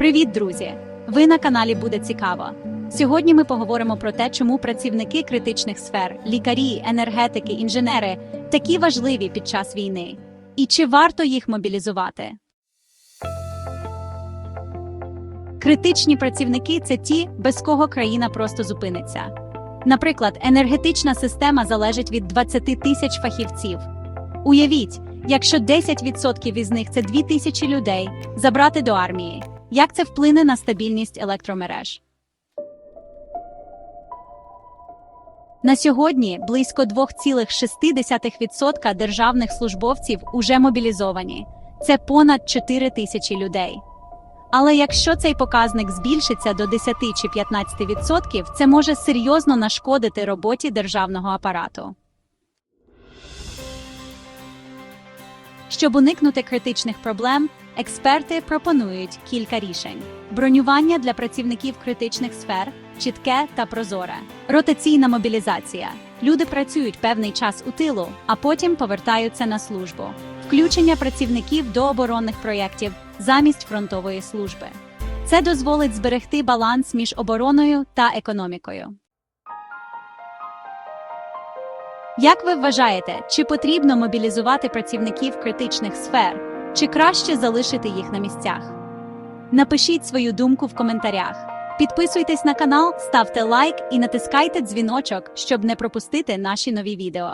Привіт, друзі! Ви на каналі Буде цікаво. Сьогодні ми поговоримо про те, чому працівники критичних сфер, лікарі, енергетики, інженери такі важливі під час війни, і чи варто їх мобілізувати. Критичні працівники це ті, без кого країна просто зупиниться. Наприклад, енергетична система залежить від 20 тисяч фахівців. Уявіть, якщо 10% із них це 2 тисячі людей забрати до армії, як це вплине на стабільність електромереж? На сьогодні близько 2,6% державних службовців уже мобілізовані. Це понад 4 тисячі людей. Але якщо цей показник збільшиться до 10 чи 15%, це може серйозно нашкодити роботі державного апарату. Щоб уникнути критичних проблем, експерти пропонують кілька рішень: бронювання для працівників критичних сфер, чітке та прозоре, ротаційна мобілізація. Люди працюють певний час у тилу, а потім повертаються на службу. Включення працівників до оборонних проєктів замість фронтової служби. Це дозволить зберегти баланс між обороною та економікою. Як ви вважаєте, чи потрібно мобілізувати працівників критичних сфер, чи краще залишити їх на місцях? Напишіть свою думку в коментарях. Підписуйтесь на канал, ставте лайк і натискайте дзвіночок, щоб не пропустити наші нові відео.